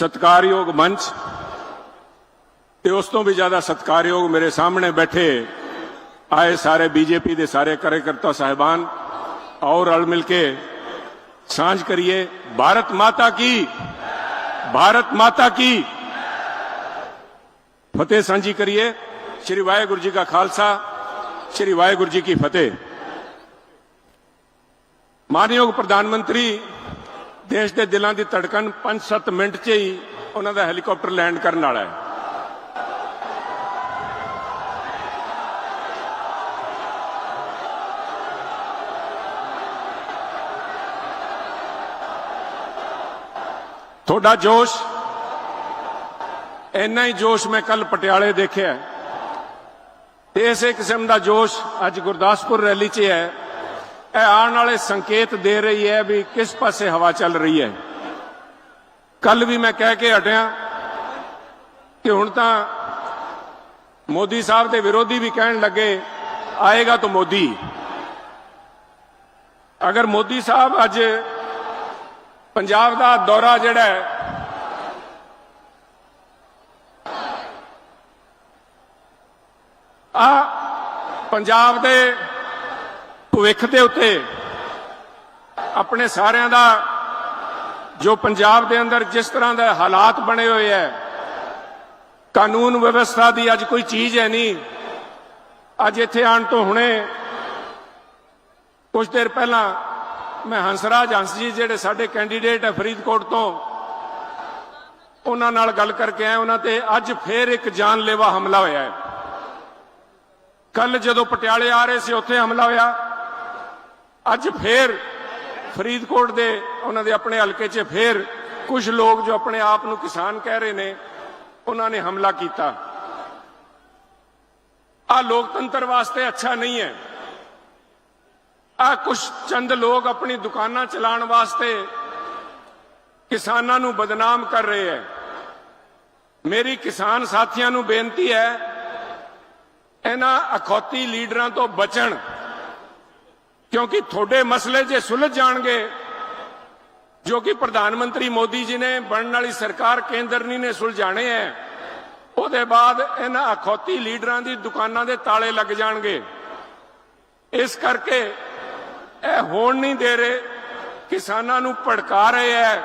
ਸਤਕਾਰਯੋਗ ਮੰਚ ਤੇ ਉਸ ਤੋਂ ਵੀ ਜ਼ਿਆਦਾ ਸਤਕਾਰਯੋਗ ਮੇਰੇ ਸਾਹਮਣੇ ਬੈਠੇ ਆਏ ਸਾਰੇ ਬੀਜੇਪੀ ਦੇ ਸਾਰੇ ਕਾਰਜਕਰਤਾ ਸਾਹਿਬਾਨ ਔਰ ਰਲ ਮਿਲ ਕੇ ਸਾਂਝ ਕਰੀਏ ਭਾਰਤ ਮਾਤਾ ਕੀ ਭਾਰਤ ਮਾਤਾ ਕੀ ਫਤਿਹ ਸਾਂਝੀ ਕਰੀਏ ਸ੍ਰੀ ਵਾਹਿਗੁਰੂ ਜੀ ਕਾ ਖਾਲਸਾ ਸ੍ਰੀ ਵਾਹਿਗੁਰੂ ਜੀ ਕੀ ਫਤਿਹ ਮਾਨਯੋਗ ਪ੍ਰਧਾਨ ਮੰਤਰੀ ਦੇਸ਼ ਦੇ ਦਿਲਾਂ ਦੀ ਧੜਕਣ 5-7 ਮਿੰਟ 'ਚ ਹੀ ਉਹਨਾਂ ਦਾ ਹੈਲੀਕਾਪਟਰ ਲੈਂਡ ਕਰਨ ਵਾਲਾ ਹੈ। ਤੁਹਾਡਾ ਜੋਸ਼, ਇੰਨਾ ਹੀ ਜੋਸ਼ ਮੈਂ ਕੱਲ ਪਟਿਆਲੇ ਦੇਖਿਆ। ਤੇ ਇਸੇ ਕਿਸਮ ਦਾ ਜੋਸ਼ ਅੱਜ ਗੁਰਦਾਸਪੁਰ ਰੈਲੀ 'ਚ ਹੈ। ਇਹ ਆਉਣ ਵਾਲੇ ਸੰਕੇਤ ਦੇ ਰਹੀ ਹੈ ਵੀ ਕਿਸ ਪਾਸੇ ਹਵਾ ਚੱਲ ਰਹੀ ਹੈ। ਕੱਲ ਵੀ ਮੈਂ ਕਹਿ ਕੇ ਹਟਿਆ ਕਿ ਹੁਣ ਤਾਂ ਮੋਦੀ ਸਾਹਿਬ ਦੇ ਵਿਰੋਧੀ ਵੀ ਕਹਿਣ ਲੱਗੇ, ਆਏਗਾ ਤਾਂ ਮੋਦੀ। ਅਗਰ ਮੋਦੀ ਸਾਹਿਬ ਅੱਜ ਪੰਜਾਬ ਦਾ ਦੌਰਾ ਜਿਹੜਾ ਹੈ ਆ ਪੰਜਾਬ ਦੇ ਭਵਿੱਖ ਦੇ ਉੱਤੇ ਆਪਣੇ ਸਾਰਿਆਂ ਦਾ, ਜੋ ਪੰਜਾਬ ਦੇ ਅੰਦਰ ਜਿਸ ਤਰ੍ਹਾਂ ਦੇ ਹਾਲਾਤ ਬਣੇ ਹੋਏ ਹੈ ਕਾਨੂੰਨ ਵਿਵਸਥਾ ਦੀ ਅੱਜ ਕੋਈ ਚੀਜ਼ ਹੈ ਨਹੀਂ। ਅੱਜ ਇੱਥੇ ਆਉਣ ਤੋਂ ਹੁਣੇ ਕੁਝ ਦੇਰ ਪਹਿਲਾਂ ਮੈਂ ਹੰਸਰਾਜ ਹੰਸ ਜੀ ਜਿਹੜੇ ਸਾਡੇ ਕੈਂਡੀਡੇਟ ਹੈ ਫਰੀਦਕੋਟ ਤੋਂ, ਉਹਨਾਂ ਨਾਲ ਗੱਲ ਕਰਕੇ ਆਇਆ, ਉਹਨਾਂ ਤੇ ਅੱਜ ਫੇਰ ਇੱਕ ਜਾਨਲੇਵਾ ਹਮਲਾ ਹੋਇਆ ਹੈ। ਕੱਲ ਜਦੋਂ ਪਟਿਆਲੇ ਆ ਰਹੇ ਸੀ, ਉੱਥੇ ਹਮਲਾ ਹੋਇਆ। ਅੱਜ ਫੇਰ ਫਰੀਦਕੋਟ ਦੇ ਉਹਨਾਂ ਦੇ ਆਪਣੇ ਹਲਕੇ 'ਚ ਫੇਰ ਕੁਝ ਲੋਕ ਜੋ ਆਪਣੇ ਆਪ ਨੂੰ ਕਿਸਾਨ ਕਹਿ ਰਹੇ ਨੇ, ਉਹਨਾਂ ਨੇ ਹਮਲਾ ਕੀਤਾ। ਆ ਲੋਕਤੰਤਰ ਵਾਸਤੇ ਅੱਛਾ ਨਹੀਂ ਹੈ। ਆ ਕੁਝ ਚੰਦ ਲੋਕ ਆਪਣੀ ਦੁਕਾਨਾਂ ਚਲਾਉਣ ਵਾਸਤੇ ਕਿਸਾਨਾਂ ਨੂੰ ਬਦਨਾਮ ਕਰ ਰਹੇ ਹੈ। ਮੇਰੀ ਕਿਸਾਨ ਸਾਥੀਆਂ ਨੂੰ ਬੇਨਤੀ ਹੈ, ਇਹਨਾਂ ਅਖੌਤੀ ਲੀਡਰਾਂ ਤੋਂ ਬਚਣ। ਕਿਉਂਕਿ ਤੁਹਾਡੇ ਮਸਲੇ ਜੇ ਸੁਲਝ ਜਾਣਗੇ, ਜੋ ਕਿ ਪ੍ਰਧਾਨ ਮੰਤਰੀ ਮੋਦੀ ਜੀ ਨੇ ਬਣਨ ਵਾਲੀ ਸਰਕਾਰ ਕੇਂਦਰਨੀ ਨੇ ਸੁਲਝਾਣੇ ਹੈ ਉਹਦੇ ਬਾਅਦ ਇਹਨਾਂ ਅਖੌਤੀ ਲੀਡਰਾਂ ਦੀ ਦੁਕਾਨਾਂ ਦੇ ਤਾਲੇ ਲੱਗ ਜਾਣਗੇ। ਇਸ ਕਰਕੇ ਇਹ ਹੋਣ ਨਹੀਂ ਦੇ ਰਹੇ, ਕਿਸਾਨਾਂ ਨੂੰ ਭੜਕਾ ਰਹੇ ਹੈ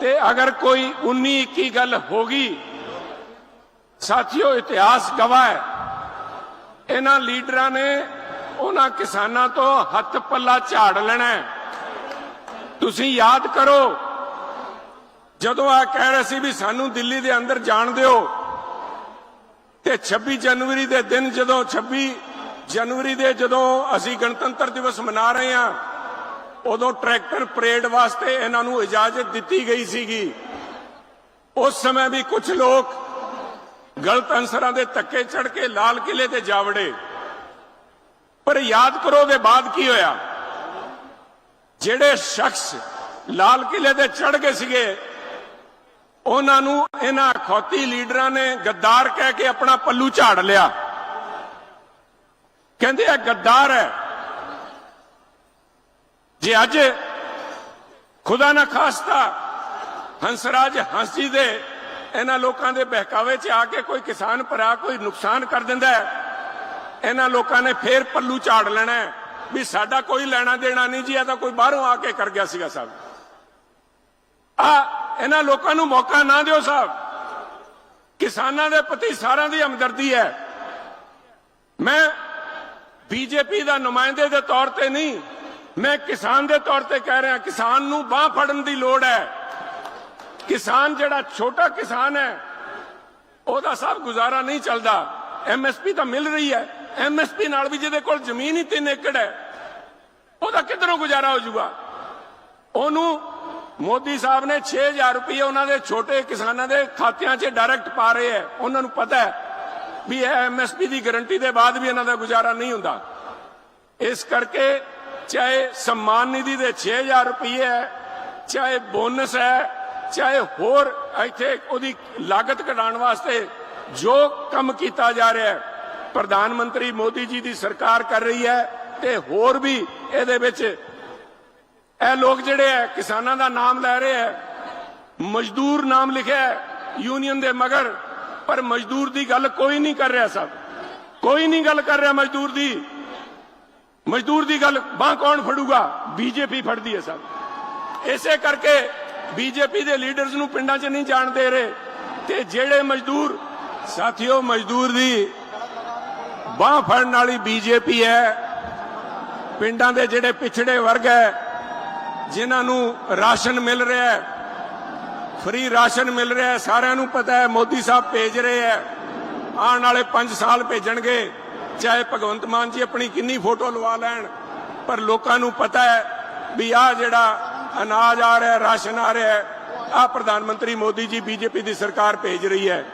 ਤੇ ਅਗਰ ਕੋਈ 19 21 ਗੱਲ ਹੋ ਗਈ, ਸਾਥੀਓ ਇਤਿਹਾਸ ਗਵਾਹ ਹੈ ਇਹਨਾਂ ਲੀਡਰਾਂ ਨੇ ਉਹਨਾਂ ਕਿਸਾਨਾਂ ਤੋਂ ਹੱਥ ਪੱਲਾ ਝਾੜ ਲੈਣਾ ਤੁਸੀਂ ਯਾਦ ਕਰੋ, ਜਦੋਂ ਆ ਕਹਿ ਰਹੇ ਸੀ ਵੀ ਸਾਨੂੰ ਦਿੱਲੀ ਦੇ ਅੰਦਰ ਜਾਣ ਦਿਓ, ਤੇ 26 ਜਨਵਰੀ ਦੇ ਦਿਨ ਜਦੋਂ 26 ਜਨਵਰੀ ਦੇ ਜਦੋਂ ਅਸੀਂ ਗਣਤੰਤਰ ਦਿਵਸ ਮਨਾ ਰਹੇ ਹਾਂ, ਉਦੋਂ ਟਰੈਕਟਰ ਪਰੇਡ ਵਾਸਤੇ ਇਹਨਾਂ ਨੂੰ ਇਜਾਜ਼ਤ ਦਿੱਤੀ ਗਈ ਸੀਗੀ। ਉਸ ਸਮੇਂ ਵੀ ਕੁਝ ਲੋਕ ਗਲਤ ਅਨਸਰਾਂ ਦੇ ਧੱਕੇ ਚੜ ਕੇ ਲਾਲ ਕਿਲੇ ਤੇ ਜਾਵੜੇ ਪਰ ਯਾਦ ਕਰੋ ਦੇ ਬਾਅਦ ਕੀ ਹੋਇਆ? ਜਿਹੜੇ ਸ਼ਖਸ ਲਾਲ ਕਿਲੇ ਤੇ ਚੜ ਗਏ ਸੀਗੇ, ਉਹਨਾਂ ਨੂੰ ਇਹਨਾਂ ਖੌਤੀ ਲੀਡਰਾਂ ਨੇ ਗੱਦਾਰ ਕਹਿ ਕੇ ਆਪਣਾ ਪੱਲੂ ਝਾੜ ਲਿਆ। ਕਹਿੰਦੇ ਆ ਗੱਦਾਰ ਹੈ। ਜੇ ਅੱਜ ਖੁਦਾ ਨਾ ਖਾਸਤਾ ਹੰਸਰਾਜ ਹੰਸ ਜੀ ਦੇ ਇਹਨਾਂ ਲੋਕਾਂ ਦੇ ਬਹਿਕਾਵੇ 'ਚ ਆ ਕੇ ਕੋਈ ਕਿਸਾਨ ਭਰਾ ਕੋਈ ਨੁਕਸਾਨ ਕਰ ਦਿੰਦਾ ਹੈ ਇਹਨਾਂ ਲੋਕਾਂ ਨੇ ਫੇਰ ਪੱਲੂ ਝਾੜ ਲੈਣਾ ਵੀ ਸਾਡਾ ਕੋਈ ਲੈਣਾ ਦੇਣਾ ਨਹੀਂ ਜੀ, ਇਹ ਤਾਂ ਕੋਈ ਬਾਹਰੋਂ ਆ ਕੇ ਕਰ ਗਿਆ ਸੀਗਾ ਸਾਹਿਬ ਆ ਇਹਨਾਂ ਲੋਕਾਂ ਨੂੰ ਮੌਕਾ ਨਾ ਦਿਓ ਸਾਹਿਬ। ਕਿਸਾਨਾਂ ਦੇ ਪ੍ਰਤੀ ਸਾਰਿਆਂ ਦੀ ਹਮਦਰਦੀ ਹੈ। ਮੈਂ ਬੀਜੇਪੀ ਦਾ ਨੁਮਾਇੰਦੇ ਦੇ ਤੌਰ ਤੇ ਨਹੀਂ, ਮੈਂ ਕਿਸਾਨ ਦੇ ਤੌਰ ਤੇ ਕਹਿ ਰਿਹਾ, ਕਿਸਾਨ ਨੂੰ ਬਾਹ ਫੜਨ ਦੀ ਲੋੜ ਹੈ। ਕਿਸਾਨ ਜਿਹੜਾ ਛੋਟਾ ਕਿਸਾਨ ਹੈ, ਉਹਦਾ ਸਭ ਗੁਜ਼ਾਰਾ ਨਹੀਂ ਚੱਲਦਾ। ਐਮਐਸਪੀ ਤਾਂ ਮਿਲ ਰਹੀ ਹੈ। ਐਮਐਸਪੀ ਨਾਲ ਵੀ ਜਿਹਦੇ ਕੋਲ ਜ਼ਮੀਨ ਹੀ 3 ਏਕੜ ਹੈ, ਉਹਦਾ ਕਿਧਰੋਂ ਗੁਜ਼ਾਰਾ ਹੋ ਜਾਊਗਾ? ਉਹਨੂੰ ਮੋਦੀ ਸਾਹਿਬ ਨੇ 6000 ਰੁਪਏ ਉਹਨਾਂ ਦੇ ਛੋਟੇ ਕਿਸਾਨਾਂ ਦੇ ਖਾਤਿਆਂ 'ਚ ਡਾਇਰੈਕਟ ਪਾ ਰਹੇ ਐ ਉਹਨਾਂ ਨੂੰ ਪਤਾ ਹੈ ਵੀ ਇਹ ਐਮਐਸਪੀ ਦੀ ਗਾਰੰਟੀ ਦੇ ਬਾਅਦ ਵੀ ਇਹਨਾਂ ਦਾ ਗੁਜ਼ਾਰਾ ਨਹੀਂ ਹੁੰਦਾ। ਇਸ ਕਰਕੇ ਚਾਹੇ ਸਨਮਾਨ ਨਿਧੀ ਦੇ 6000 ਰੁਪਏ ਹੈ, ਚਾਹੇ ਬੋਨਸ ਹੈ, ਚਾਹੇ ਹੋਰ ਇੱਥੇ ਉਹਦੀ ਲਾਗਤ ਘਟਾਉਣ ਵਾਸਤੇ ਜੋ ਕੰਮ ਕੀਤਾ ਜਾ ਰਿਹਾ ਹੈ ਪ੍ਰਧਾਨ ਮੰਤਰੀ ਮੋਦੀ ਜੀ ਦੀ ਸਰਕਾਰ ਕਰ ਰਹੀ ਹੈ ਤੇ ਹੋਰ ਵੀ ਇਹਦੇ ਵਿੱਚ ਇਹ ਲੋਕ ਜਿਹੜੇ ਹੈ, ਕਿਸਾਨਾਂ ਦਾ ਨਾਮ ਲੈ ਰਹੇ ਹੈ। ਮਜ਼ਦੂਰ ਨਾਮ ਲਿਖਿਆ ਹੈ ਯੂਨੀਅਨ ਦੇ ਮਗਰ, ਪਰ ਮਜ਼ਦੂਰ ਦੀ ਗੱਲ ਕੋਈ ਨਹੀਂ ਕਰ ਰਿਹਾ ਸਭ। ਕੋਈ ਨਹੀਂ ਗੱਲ ਕਰ ਰਿਹਾ ਮਜ਼ਦੂਰ ਦੀ। ਮਜ਼ਦੂਰ ਦੀ ਗੱਲ ਬਾਹ ਕੌਣ ਫੜੂਗਾ? ਬੀਜੇਪੀ ਫੜਦੀ ਹੈ ਸਭ। ਇਸੇ ਕਰਕੇ ਬੀਜੇਪੀ ਦੇ ਲੀਡਰਸ ਨੂੰ ਪਿੰਡਾਂ 'ਚ ਨਹੀਂ ਜਾਣ ਦੇ ਰਹੇ। ਤੇ ਜਿਹੜੇ ਮਜ਼ਦੂਰ, ਸਾਥੀਓ, ਮਜ਼ਦੂਰ ਦੀ ਬਾਹ ਫੜਨ ਵਾਲੀ ਬੀਜੇਪੀ ਹੈ। ਪਿੰਡਾਂ ਦੇ ਜਿਹੜੇ ਪਿਛੜੇ ਵਰਗ ਹੈ, ਜਿਨ੍ਹਾਂ ਨੂੰ ਰਾਸ਼ਨ ਮਿਲ ਰਿਹਾ ਹੈ, ਫ੍ਰੀ ਰਾਸ਼ਨ ਮਿਲ ਰਿਹਾ ਹੈ, ਸਾਰਿਆਂ ਨੂੰ ਪਤਾ ਹੈ ਮੋਦੀ ਸਾਹਿਬ ਭੇਜ ਰਹੇ ਹੈ। ਆਉਣ ਵਾਲੇ 5 ਸਾਲ ਭੇਜਣਗੇ, ਚਾਹੇ ਭਗਵੰਤ ਮਾਨ ਜੀ ਆਪਣੀ ਕਿੰਨੀ ਫੋਟੋ ਲਵਾ ਲੈਣ, ਪਰ ਲੋਕਾਂ ਨੂੰ ਪਤਾ ਹੈ ਵੀ ਆਹ ਜਿਹੜਾ ਅਨਾਜ ਆ ਰਿਹਾ, ਰਾਸ਼ਨ ਆ ਰਿਹਾ ਹੈ ਆ ਪ੍ਰਧਾਨ ਮੰਤਰੀ ਮੋਦੀ ਜੀ ਬੀਜੇਪੀ ਦੀ ਸਰਕਾਰ ਭੇਜ ਰਹੀ ਹੈ।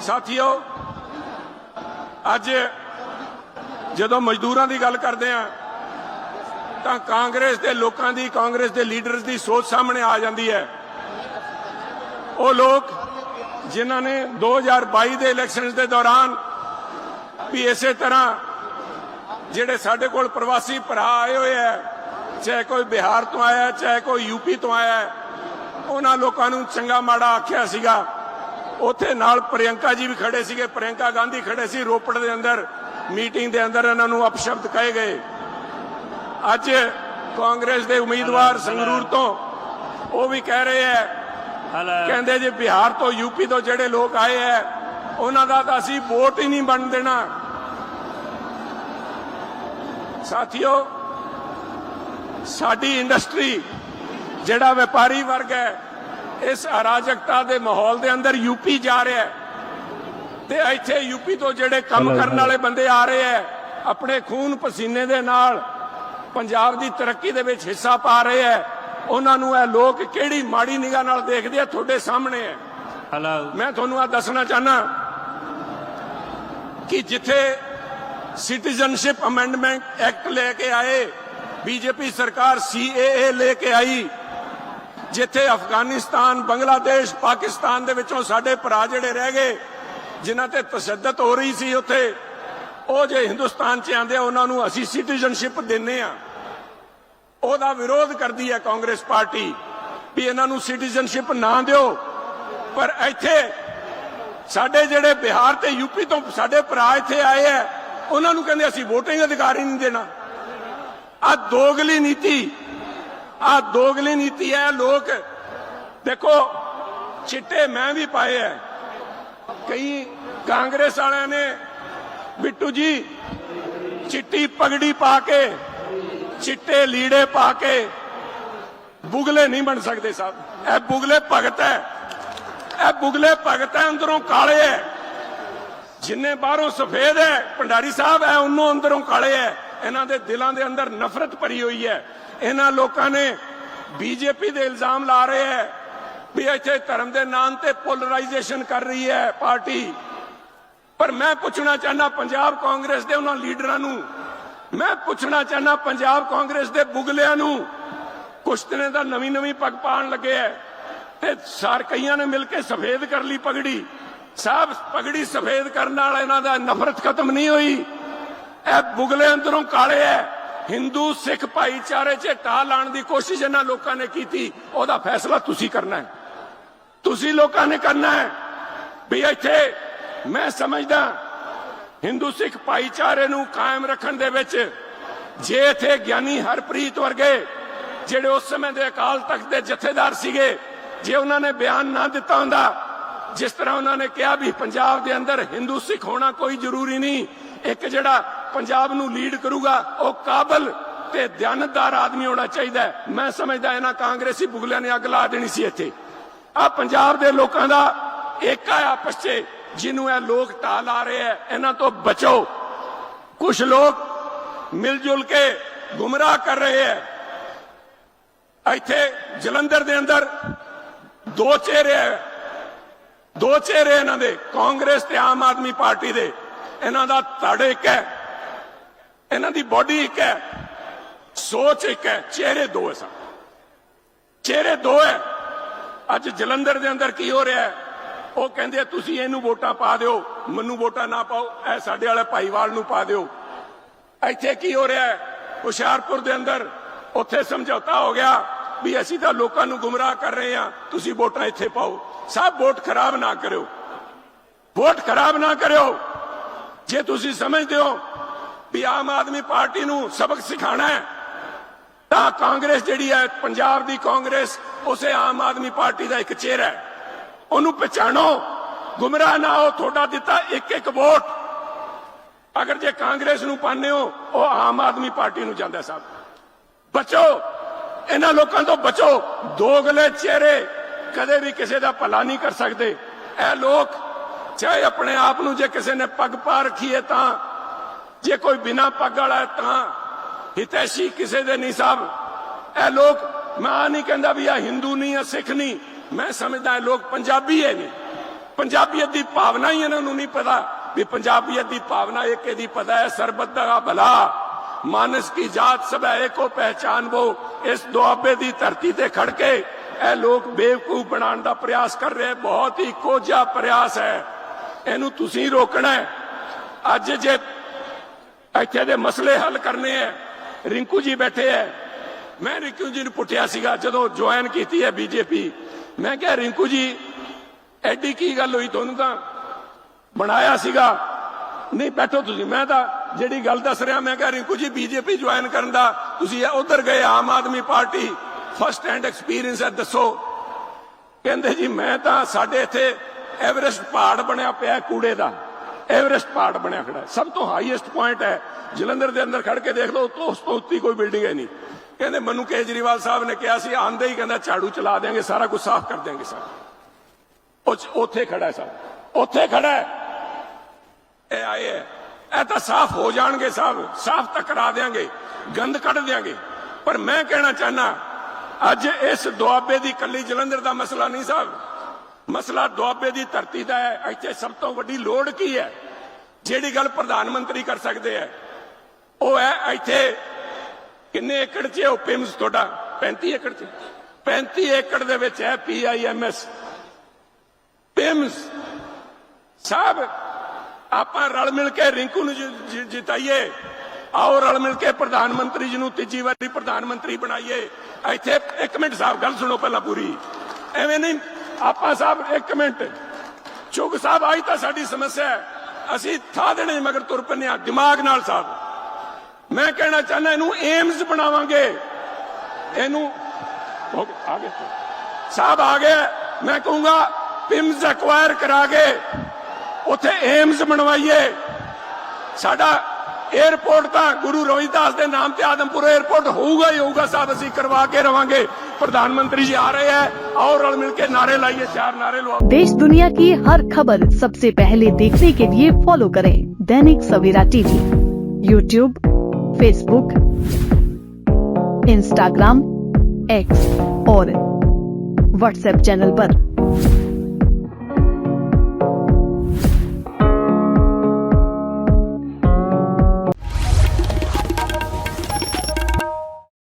ਸਾਥੀਓ ਅੱਜ ਜਦੋਂ ਮਜ਼ਦੂਰਾਂ ਦੀ ਗੱਲ ਕਰਦੇ ਆ, ਤਾਂ ਕਾਂਗਰਸ ਦੇ ਲੋਕਾਂ ਦੀ, ਕਾਂਗਰਸ ਦੇ ਲੀਡਰਸ ਦੀ ਸੋਚ ਸਾਹਮਣੇ ਆ ਜਾਂਦੀ ਹੈ। ਉਹ ਲੋਕ ਜਿਨ੍ਹਾਂ ਨੇ 2022 ਦੇ ਇਲੈਕਸ਼ਨਸ ਦੇ ਦੌਰਾਨ ਵੀ ਇਸੇ ਤਰ੍ਹਾਂ ਜਿਹੜੇ ਸਾਡੇ ਕੋਲ ਪ੍ਰਵਾਸੀ ਭਰਾ ਆਏ ਹੋਏ ਹੈ ਚਾਹੇ ਕੋਈ ਬਿਹਾਰ ਤੋਂ ਆਇਆ, ਚਾਹੇ ਕੋਈ ਯੂਪੀ ਤੋਂ ਆਇਆ, ਉਹਨਾਂ ਲੋਕਾਂ ਨੂੰ ਚੰਗਾ ਮਾੜਾ ਆਖਿਆ ਸੀਗਾ। ਉੱਥੇ ਨਾਲ ਪ੍ਰਿਯੰਕਾ ਜੀ ਵੀ ਖੜੇ ਸੀਗੇ। ਪ੍ਰਿਯੰਕਾ ਗਾਂਧੀ ਖੜੇ ਸੀ ਰੋਪੜ ਦੇ ਅੰਦਰ। ਮੀਟਿੰਗ ਦੇ ਅੰਦਰ ਇਹਨਾਂ ਨੂੰ ਅਪਸ਼ਬਦ ਕਹੇ ਗਏ। ਅੱਜ ਕਾਂਗਰਸ ਦੇ ਉਮੀਦਵਾਰ ਸੰਗਰੂਰ ਤੋਂ ਉਹ ਵੀ ਕਹਿ ਰਹੇ ਹੈ। ਹਲੋ ਕਹਿੰਦੇ ਜੇ ਬਿਹਾਰ ਤੋਂ ਯੂਪੀ ਤੋਂ ਜਿਹੜੇ ਲੋਕ ਆਏ ਐ ਉਹਨਾਂ ਦਾ ਤਾਂ ਅਸੀਂ ਵੋਟ ਹੀ ਨਹੀਂ ਬਣ ਦੇਣਾ। ਸਾਥੀਓ ਸਾਡੀ ਇੰਡਸਟਰੀ ਜਿਹੜਾ ਵਪਾਰੀ ਵਰਗ ਹੈ ਇਸ ਅਰਾਜਕਤਾ ਦੇ ਮਾਹੌਲ ਦੇ ਅੰਦਰ ਯੂਪੀ ਜਾ ਰਿਹਾ ਹੈ। ਤੇ ਇੱਥੇ ਯੂਪੀ ਤੋਂ ਜਿਹੜੇ ਕੰਮ ਕਰਨ ਵਾਲੇ ਬੰਦੇ ਆ ਰਹੇ ਐ ਆਪਣੇ ਖੂਨ ਪਸੀਨੇ ਦੇ ਨਾਲ ਪੰਜਾਬ ਦੀ ਤਰੱਕੀ ਦੇ ਵਿੱਚ ਹਿੱਸਾ ਪਾ ਰਹੇ ਐ ਉਹਨਾਂ ਨੂੰ ਇਹ ਲੋਕ ਕਿਹੜੀ ਮਾੜੀ ਨਿਗਾਹ ਨਾਲ ਦੇਖਦੇ ਆ? ਤੁਹਾਡੇ ਸਾਹਮਣੇ ਹੈ। ਹਲੋ। ਮੈਂ ਤੁਹਾਨੂੰ ਆ ਦੱਸਣਾ ਚਾਹਨਾ ਕਿ ਜਿੱਥੇ ਸਿਟੀਜ਼ਨਸ਼ਿਪ ਅਮੈਂਡਮੈਂਟ ਐਕਟ ਲੈ ਕੇ ਆਏ ਬੀਜੇਪੀ ਸਰਕਾਰ ਸੀਏਏ ਲੈ ਕੇ ਆਈ ਜਿੱਥੇ ਅਫਗਾਨਿਸਤਾਨ, ਬੰਗਲਾਦੇਸ਼, ਪਾਕਿਸਤਾਨ ਦੇ ਵਿੱਚੋਂ ਸਾਡੇ ਭਰਾ ਜਿਹੜੇ ਰਹਿ ਗਏ, ਜਿਨ੍ਹਾਂ ਤੇ ਤਸ਼ੱਦਦ ਹੋ ਰਹੀ ਸੀ ਉੱਥੇ, ਉਹ ਜੇ ਹਿੰਦੁਸਤਾਨ 'ਚ ਆਂਦੇ ਉਹਨਾਂ ਨੂੰ ਅਸੀਂ ਸਿਟੀਜ਼ਨਸ਼ਿਪ ਦਿੰਨੇ ਆ। ਉਹਦਾ ਵਿਰੋਧ ਕਰਦੀ ਹੈ ਕਾਂਗਰਸ ਪਾਰਟੀ ਵੀ ਇਹਨਾਂ ਨੂੰ ਸਿਟੀਜ਼ਨਸ਼ਿਪ ਨਾ ਦਿਓ। ਪਰ ਇੱਥੇ ਸਾਡੇ ਜਿਹੜੇ ਬਿਹਾਰ ਤੇ ਯੂਪੀ ਤੋਂ ਸਾਡੇ ਭਰਾ ਇੱਥੇ ਆਏ ਆ, ਉਹਨਾਂ ਨੂੰ ਕਹਿੰਦੇ ਅਸੀਂ VOTING ਅਧਿਕਾਰ ਹੀ ਨਹੀਂ ਦੇਣਾ। ਆ ਦੋਗਲੀ ਨੀਤੀ ਆ ਦੋਗਲੀ ਨੀਤੀ ਹੈ ਲੋਕ। ਦੇਖੋ, ਚਿੱਟੇ ਮੈਂ ਵੀ ਪਾਏ ਐ। ਕਈ ਕਾਂਗਰਸ ਵਾਲਿਆਂ ਨੇ, ਬਿੱਟੂ ਜੀ, ਚਿੱਟੀ ਪਗੜੀ ਪਾ ਕੇ, ਚਿੱਟੇ ਲੀੜੇ ਪਾ ਕੇ, ਬੁਗਲੇ ਨਹੀਂ ਬਣ ਸਕਦੇ ਸਾਹਿਬ ਇਹ ਬੁਗਲੇ ਭਗਤ ਹੈ ਇਹ ਬੁਗਲੇ ਭਗਤ ਹੈ ਅੰਦਰੋਂ ਕਾਲੇ ਹੈ ਜਿੰਨੇ ਬਾਹਰੋਂ ਸਫੇਦ ਹੈ ਭੰਡਾਰੀ ਸਾਹਿਬ ਹੈ ਉਹਨੋਂ ਅੰਦਰੋਂ ਕਾਲੇ ਹੈ ਇਹਨਾਂ ਦੇ ਦਿਲਾਂ ਦੇ ਅੰਦਰ ਨਫ਼ਰਤ ਭਰੀ ਹੋਈ ਹੈ ਇਹਨਾਂ ਲੋਕਾਂ ਨੇ ਬੀਜੇਪੀ ਦੇ ਇਲਜ਼ਾਮ ਲਾ ਰਹੇ ਹੈ ਵੀ ਇੱਥੇ ਧਰਮ ਦੇ ਨਾਮ ਤੇ ਪੋਲਰਾਈਜੇਸ਼ਨ ਕਰ ਰਹੀ ਹੈ ਪਾਰਟੀ। ਪਰ ਮੈਂ ਪੁੱਛਣਾ ਚਾਹਨਾ ਪੰਜਾਬ ਕਾਂਗਰਸ ਦੇ ਉਹਨਾਂ ਲੀਡਰਾਂ ਨੂੰ, ਮੈਂ ਪੁੱਛਣਾ ਚਾਹਨਾ ਪੰਜਾਬ ਕਾਂਗਰਸ ਦੇ ਬੁਗਲਿਆਂ ਨੂੰ ਕੁਛ ਦਿਨੇ ਦਾ ਨਵੀਂ ਨਵੀਂ ਪੱਗ ਪਾਣ ਲੱਗੇ ਐ ਤੇ ਸਾਰ ਕਈਆਂ ਨੇ ਮਿਲ ਕੇ ਸਫੇਦ ਕਰ ਲਈ ਪਗੜੀ। ਸਾਹਿਬ ਪਗੜੀ ਸਫੇਦ ਕਰਨ ਨਾਲ ਇਹਨਾਂ ਦਾ ਨਫ਼ਰਤ ਖਤਮ ਨਹੀਂ ਹੋਈ। ਇਹ ਬੁਗਲੇ ਅੰਦਰੋਂ ਕਾਲੇ ਐ ਹਿੰਦੂ, ਸਿੱਖ ਭਾਈਚਾਰੇ 'ਚ ਢਾਹ ਲਾਉਣ ਦੀ ਕੋਸ਼ਿਸ਼ ਇਹਨਾਂ ਲੋਕਾਂ ਨੇ ਕੀਤੀ, ਉਹਦਾ ਫੈਸਲਾ ਤੁਸੀਂ ਕਰਨਾ ਹੈ। ਤੁਸੀਂ ਲੋਕਾਂ ਨੇ ਕਰਨਾ ਹੈ ਵੀ ਇੱਥੇ ਮੈਂ ਸਮਝਦਾ, ਹਿੰਦੂ, ਸਿੱਖ ਭਾਈਚਾਰੇ ਨੂੰ ਕਾਇਮ ਰੱਖਣ ਦੇ ਵਿੱਚ ਜੇ ਇੱਥੇ ਗਿਆਨੀ ਹਰਪ੍ਰੀਤ ਵਰਗੇ ਜਿਹੜੇ ਉਸ ਸਮੇਂ ਦੇ ਅਕਾਲ ਤਖਤ ਦੇ ਜਥੇਦਾਰ ਸੀਗੇ, ਜੇ ਉਹਨਾਂ ਨੇ ਬਿਆਨ ਨਾ ਦਿੱਤਾ ਹੁੰਦਾ, ਜਿਸ ਤਰ੍ਹਾਂ ਉਹਨਾਂ ਨੇ ਕਿਹਾ ਵੀ ਪੰਜਾਬ ਦੇ ਅੰਦਰ ਹਿੰਦੂ, ਸਿੱਖ ਹੋਣਾ ਕੋਈ ਜ਼ਰੂਰੀ ਨਹੀਂ, ਇੱਕ ਜਿਹੜਾ ਪੰਜਾਬ ਨੂੰ ਲੀਡ ਕਰੂਗਾ, ਉਹ ਕਾਬਲ ਤੇ ਦਿਆਨਤਦਾਰ ਆਦਮੀ ਹੋਣਾ ਚਾਹੀਦਾ ਮੈਂ ਸਮਝਦਾ ਇਹਨਾਂ ਕਾਂਗਰਸੀ ਬੁਗਲਿਆਂ ਨੇ ਅੱਗ ਲਾ ਦੇਣੀ ਸੀ ਇੱਥੇ। ਆ ਪੰਜਾਬ ਦੇ ਲੋਕਾਂ ਦਾ ਏਕਾ ਆਪਸ 'ਚ, ਜਿਹਨੂੰ ਇਹ ਲੋਕ ਢਾਹ ਲਾ ਰਹੇ ਐ ਇਹਨਾਂ ਤੋਂ ਬਚੋ। ਕੁਝ ਲੋਕ ਮਿਲ ਜੁਲ ਕੇ ਗੁੰਮਰਾਹ ਕਰ ਰਹੇ ਐ ਇੱਥੇ ਜਲੰਧਰ ਦੇ ਅੰਦਰ ਦੋ ਚਿਹਰੇ ਐ ਦੋ ਚਿਹਰੇ ਇਹਨਾਂ ਦੇ, ਕਾਂਗਰਸ ਤੇ ਆਮ ਆਦਮੀ ਪਾਰਟੀ ਦੇ। ਇਹਨਾਂ ਦਾ ਧੜ ਇੱਕ ਹੈ। ਇਹਨਾਂ ਦੀ ਬਾਡੀ ਇੱਕ ਹੈ, ਸੋਚ ਇੱਕ ਹੈ, ਚਿਹਰੇ ਦੋ ਹੈ ਸਨ ਚਿਹਰੇ ਦੋ ਹੈ। ਅੱਜ ਜਲੰਧਰ ਦੇ ਅੰਦਰ ਕੀ ਹੋ ਰਿਹਾ ਹੈ? ਉਹ ਕਹਿੰਦੇ ਤੁਸੀਂ ਇਹਨੂੰ ਵੋਟਾਂ ਪਾ ਦਿਓ, ਮੈਨੂੰ ਵੋਟਾਂ ਨਾ ਪਾਓ, ਇਹ ਸਾਡੇ ਵਾਲੇ ਭਾਈਵਾਲ ਨੂੰ ਪਾ ਦਿਓ। ਇੱਥੇ ਕੀ ਹੋ ਰਿਹਾ ਹੈ? ਹੁਸ਼ਿਆਰਪੁਰ ਦੇ ਅੰਦਰ ਉੱਥੇ ਸਮਝੌਤਾ ਹੋ ਗਿਆ ਵੀ ਅਸੀਂ ਤਾਂ ਲੋਕਾਂ ਨੂੰ ਗੁੰਮਰਾਹ ਕਰ ਰਹੇ ਹਾਂ, ਤੁਸੀਂ ਵੋਟਾਂ ਇੱਥੇ ਪਾਓ। ਸਭ ਵੋਟ ਖਰਾਬ ਨਾ ਕਰਿਓ। ਵੋਟ ਖਰਾਬ ਨਾ ਕਰਿਓ। ਜੇ ਤੁਸੀਂ ਸਮਝਦੇ ਹੋ ਵੀ ਆਮ ਆਦਮੀ ਪਾਰਟੀ ਨੂੰ ਸਬਕ ਸਿਖਾਣਾ ਹੈ। ਤਾਂ ਕਾਂਗਰਸ ਜਿਹੜੀ ਹੈ, ਪੰਜਾਬ ਦੀ ਕਾਂਗਰਸ, ਉਸੇ ਆਮ ਆਦਮੀ ਪਾਰਟੀ ਦਾ ਇੱਕ ਚਿਹਰਾ ਹੈ। ਉਹਨੂੰ ਪਛਾਣੋ ਗੁੰਮਰਾਹ ਨਾ ਹੋ, ਤੁਹਾਡਾ ਦਿੱਤਾ ਇੱਕ ਇੱਕ ਵੋਟ। ਅਗਰ ਜੇ ਕਾਂਗਰਸ ਨੂੰ ਪਾਣੇ ਹੋ, ਉਹ ਆਮ ਆਦਮੀ ਪਾਰਟੀ ਨੂੰ ਜਾਂਦਾ ਸਾਹਿਬ ਬਚੋ। ਇਹਨਾਂ ਲੋਕਾਂ ਤੋਂ ਬਚੋ। ਦੋਗਲੇ ਚਿਹਰੇ ਕਦੇ ਵੀ ਕਿਸੇ ਦਾ ਭਲਾ ਨਹੀਂ ਕਰ ਸਕਦੇ। ਇਹ ਲੋਕ, ਚਾਹੇ ਆਪਣੇ ਆਪ ਨੂੰ ਜੇ ਕਿਸੇ ਨੇ ਪੱਗ ਪਾ ਰੱਖੀ ਹੈ ਤਾਂ ਜੇ ਕੋਈ ਬਿਨਾ ਪੱਗ ਵਾਲਾ ਹੈ ਤਾਂ ਹਿਤੈਸ਼ੀ ਕਿਸੇ ਦੇ ਨਹੀਂ ਸਾਹਿਬ। ਇਹ ਲੋਕ, ਮੈਂ ਨਹੀਂ ਕਹਿੰਦਾ ਵੀ ਆ ਹਿੰਦੂ ਨਹੀਂ ਆ ਸਿੱਖ ਨਹੀਂ। ਮੈਂ ਸਮਝਦਾ ਇਹ ਲੋਕ ਪੰਜਾਬੀ ਹੈ ਨਹੀਂ ਪੰਜਾਬੀਅਤ ਦੀ ਭਾਵਨਾ ਹੀ ਇਹਨਾਂ ਨੂੰ ਨਹੀਂ ਪਤਾ ਵੀ ਪੰਜਾਬੀਅਤ ਦੀ ਭਾਵਨਾ ਇੱਕ ਇਹਦੀ ਪਤਾ ਹੈ, ਸਰਬਤ ਦਾ ਭਲਾ। ਮਾਨਸ ਕੀ ਜਾਤ ਸਭ ਹੈ ਏਕੋ ਪਹਿਚਾਨ ਵੋ ਇਸ ਦੁਆਬੇ ਦੀ ਧਰਤੀ ਤੇ ਖੜ ਕੇ ਇਹ ਲੋਕ ਬੇਵਕੂਫ ਬਣਾਉਣ ਦਾ ਪ੍ਰਯਾਸ ਕਰ ਰਹੇ ਬਹੁਤ ਹੀ ਕੋਝਾ ਪ੍ਰਯਾਸ ਹੈ। ਇਹਨੂੰ ਤੁਸੀਂ ਰੋਕਣਾ ਹੈ। ਅੱਜ ਜੇ ਇੱਥੇ ਦੇ ਮਸਲੇ ਹੱਲ ਕਰਨੇ ਹੈ ਰਿੰਕੂ ਜੀ ਬੈਠੇ ਹੈ ਮੈਂ ਰਿੰਕੂ ਜੀ ਨੂੰ ਪੁੱਟਿਆ ਸੀਗਾ, ਜਦੋਂ ਜੁਆਇਨ ਕੀਤੀ ਹੈ ਬੀਜੇਪੀ ਮੈਂ ਕਿਹਾ, ਰਿੰਕੂ ਜੀ, ਐਡੀ ਕੀ ਗੱਲ ਹੋਈ ਤੁਹਾਨੂੰ ਤਾਂ? ਬਣਾਇਆ ਸੀਗਾ। ਨਹੀਂ, ਬੈਠੋ ਤੁਸੀਂ, ਮੈਂ ਤਾਂ ਜਿਹੜੀ ਗੱਲ ਦੱਸ ਰਿਹਾ, ਮੈਂ ਕਿਹਾ, ਰਿੰਕੂ ਜੀ ਬੀਜੇਪੀ ਜੁਆਇਨ ਕਰਨ ਦਾ ਤੁਸੀਂ ਉਧਰ ਗਏ, Aam Aadmi party first hand experience ਹੈ ਦੱਸੋ। ਕਹਿੰਦੇ ਜੀ, ਮੈਂ ਤਾਂ ਸਾਡੇ ਇੱਥੇ ਐਵਰੈਸਟ ਪਹਾੜ ਬਣਿਆ ਪਿਆ ਕੂੜੇ ਦਾ। ਐਵਰੈਸਟ ਪਹਾੜ ਬਣਿਆ ਖੜਾ ਹੈ। ਸਭ ਤੋਂ ਹਾਈਐਸਟ ਪੁਆਇੰਟ ਹੈ। ਜਲੰਧਰ ਦੇ ਅੰਦਰ ਖੜ ਕੇ ਦੇਖ ਲਓ ਉਸ ਤੋਂ ਉੱਤੀ ਕੋਈ ਬਿਲਡਿੰਗ ਹੈ ਨਹੀਂ। ਕਹਿੰਦੇ ਮੈਨੂੰ ਕੇਜਰੀਵਾਲ ਸਾਹਿਬ ਨੇ ਕਿਹਾ ਸੀ, ਆਂਦੇ ਹੀ ਕਹਿੰਦਾ ਝਾੜੂ ਚਲਾ ਦੇਾਂਗੇ ਸਾਰਾ ਕੁਝ ਸਾਫ਼ ਕਰ ਦੇਾਂਗੇ ਸਭ। ਉੱਥੇ ਖੜਾ ਹੈ ਸਭ। ਉੱਥੇ ਖੜਾ ਹੈ। ਇਹ ਆਏ ਹੈ। ਇਹ ਤਾਂ ਸਾਫ਼ ਹੋ ਜਾਣਗੇ ਸਾਹਿਬ ਸਾਫ਼ ਤਾਂ ਕਰਾ ਦੇਾਂਗੇ ਗੰਦ ਕੱਢ ਦੇਾਂਗੇ ਪਰ ਮੈਂ ਕਹਿਣਾ ਚਾਹਨਾ, ਅੱਜ ਇਸ ਦੁਆਬੇ ਦੀ ਕੱਲੀ ਜਲੰਧਰ ਦਾ ਮਸਲਾ ਨਹੀਂ ਸਾਹਿਬ ਮਸਲਾ ਦੁਆਬੇ ਦੀ ਧਰਤੀ ਦਾ ਹੈ, ਇੱਥੇ ਸਭ ਤੋਂ ਵੱਡੀ ਲੋੜ ਕੀ ਹੈ? ਜਿਹੜੀ ਗੱਲ ਪ੍ਰਧਾਨ ਮੰਤਰੀ ਕਰ ਸਕਦੇ ਹੈ। ਉਹ ਹੈ ਇੱਥੇ ਕਿੰਨੇ ਏਕੜ 'ਚ ਉਹ ਪਿਮਸ ਤੁਹਾਡਾ? 35 ਏਕੜ 'ਚ। 35 ਏਕੜ ਦੇ ਵਿੱਚ ਹੈ ਪੀਆਈਐਮਐਸ ਪਿਮਸ ਸਾਹਿਬ ਆਪਾਂ ਰਲ ਮਿਲ ਕੇ ਰਿੰਕੂ ਨੂੰ ਜਿ- ਜਿਤਾਈਏ। ਆਓ ਰਲ ਮਿਲ ਕੇ ਪ੍ਰਧਾਨ ਮੰਤਰੀ ਜੀ ਨੂੰ ਤੀਜੀ ਵਾਰੀ ਪ੍ਰਧਾਨ ਮੰਤਰੀ ਬਣਾਈਏ। ਇੱਥੇ ਇੱਕ ਮਿੰਟ ਸਾਹਿਬ, ਗੱਲ ਸੁਣੋ ਪਹਿਲਾਂ ਪੂਰੀ। ਐਵੇਂ ਨਹੀਂ ਆਪਾਂ ਸਾਹਿਬ ਇੱਕ ਮਿੰਟ। ਚੁਗ ਸਾਹਿਬ ਆਈ ਤਾਂ ਸਾਡੀ ਸਮੱਸਿਆ ਹੈ। ਅਸੀਂ ਥਾ ਦੇਣੇ ਮਗਰ ਤੁਰ ਪੈਂਦੇ ਦਿਮਾਗ ਨਾਲ ਸਾਹਿਬ। ਮੈਂ ਕਹਿਣਾ ਚਾਹੁੰਦਾ, ਇਹਨੂੰ ਏਮਸ ਬਣਾਵਾਂਗੇ। ਇਹਨੂੰ ਹੋ ਸਾਹਿਬ, ਆ ਗਏ ਮੈਂ ਕਹੂੰਗਾ ਪਿਮਸ ਐਕਵਾਇਰ ਕਰਾ ਕੇ, ਉੱਥੇ ਏਮਸ ਬਣਵਾਈਏ। ਸਾਡਾ एयरपोर्ट का गुरु रविदास के नाम से आदमपुर एयरपोर्ट होगा ही होगा साहब अस करवा के रवाने प्रधानमंत्री जी आ रहे हैं और रल मिल के नारे लाइए, चार नारे लो। देश दुनिया की हर खबर सबसे पहले देखने के लिए फॉलो करें Dainik Savera TV. YouTube Facebook Instagram X और व्हाट्सएप चैनल आरोप